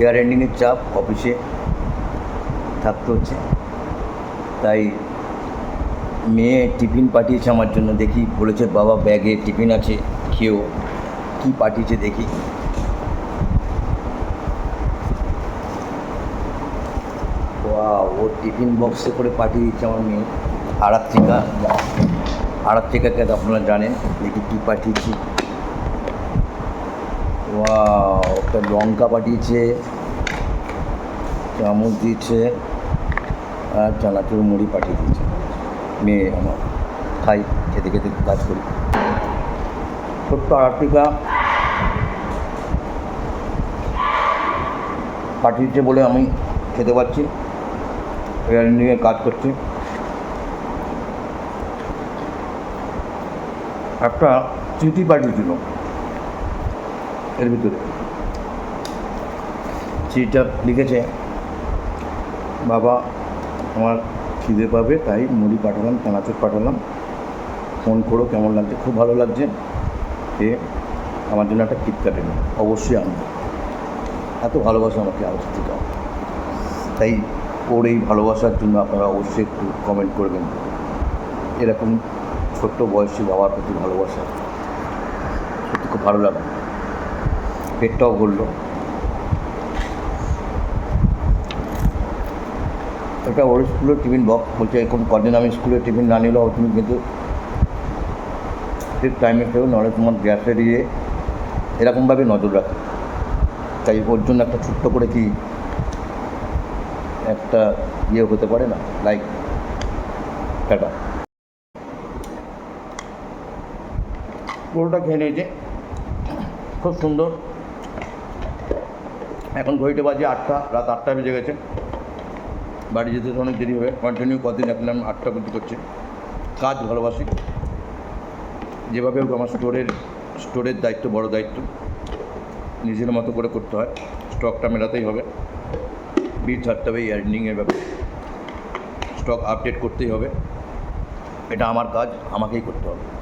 Air এন্ডিংয়ের চাপ অফিসে থাকতে হচ্ছে। তাই মেয়ে টিফিন পাঠিয়েছে আমার জন্য, দেখি বলেছে বাবা ব্যাগে টিফিন আছে, খেয়েও। কী পাঠিয়েছে দেখি। ও টিফিন বক্সে করে পাঠিয়ে দিচ্ছে আমার মেয়ে। আরাত্রিকা। আরাত্রিকাকে আপনারা জানেন, দেখি কী পাঠিয়েছি। একটা লঙ্কা পাঠিয়েছে, চামচ দিয়েছে, আর চানাচুর মুড়ি পাঠিয়ে দিয়েছে। মেয়ে আমার, খাই, খেতে খেতে কাজ করি। ছোট্ট আর্টিকা পাঠিয়েছে বলে আমি খেতে পাচ্ছি। ইন্ডিয়ায় কাজ করছি। একটা চিঠি পাঠিয়েছিল। এর ভিতরে। চিঠিটা লিখেছে, বাবা, আমার খিদে পাবে, তাই মুড়ি পাঠালাম, চানাচুর পাঠালাম। ফোন করো, কেমন লাগছে? খুব ভালো লাগছে। এ, আমার জন্য একটা কিটকাট এনে অবশ্যই আনব। এত ভালোবাসা আমাকে আজ থেকে তাই ওর এই ভালোবাসার জন্য আপনারা অবশ্যই একটু কমেন্ট করবেন। এরকম ছোট্ট বয়সী বাবার প্রতি ভালোবাসা, সত্যি খুব ভালো লাগে। পেটটাও বলল এটা ওর স্কুলের টিফিন বক্স বলছে, এখন কদিন আমি স্কুলে টিফিন না নিলেও তুমি কিন্তু ঠিক টাইমে খেয়েও, নাহলে তোমার গ্যাসে দিয়ে এরকমভাবে নজর রাখে। তাই ওর জন্য একটা ছোট্ট করে কি একটা ইয়ে হতে পারে না লাইক টাটা পুরোটা খেয়ে নিয়েছে। খুব সুন্দর। এখন ঘড়িতে বাজে আটটা, রাত আটটা বেজে গেছে। বাড়ি যেতে তো অনেক দেরি হবে। কন্টিনিউ কদিন এখন আমি আটটা পর্যন্ত করছি। কাজ ভালোবাসি। যেভাবে হোক আমার স্টোরের স্টোরের দায়িত্ব, বড় দায়িত্ব। নিজের মতো করে করতে হয়। স্টকটা মেলাতেই হবে। বিল ছাড়তে হবে ইয়ার্নিংয়ের ব্যাপারে। স্টক আপডেট করতেই হবে। এটা আমার কাজ, আমাকেই করতে হবে।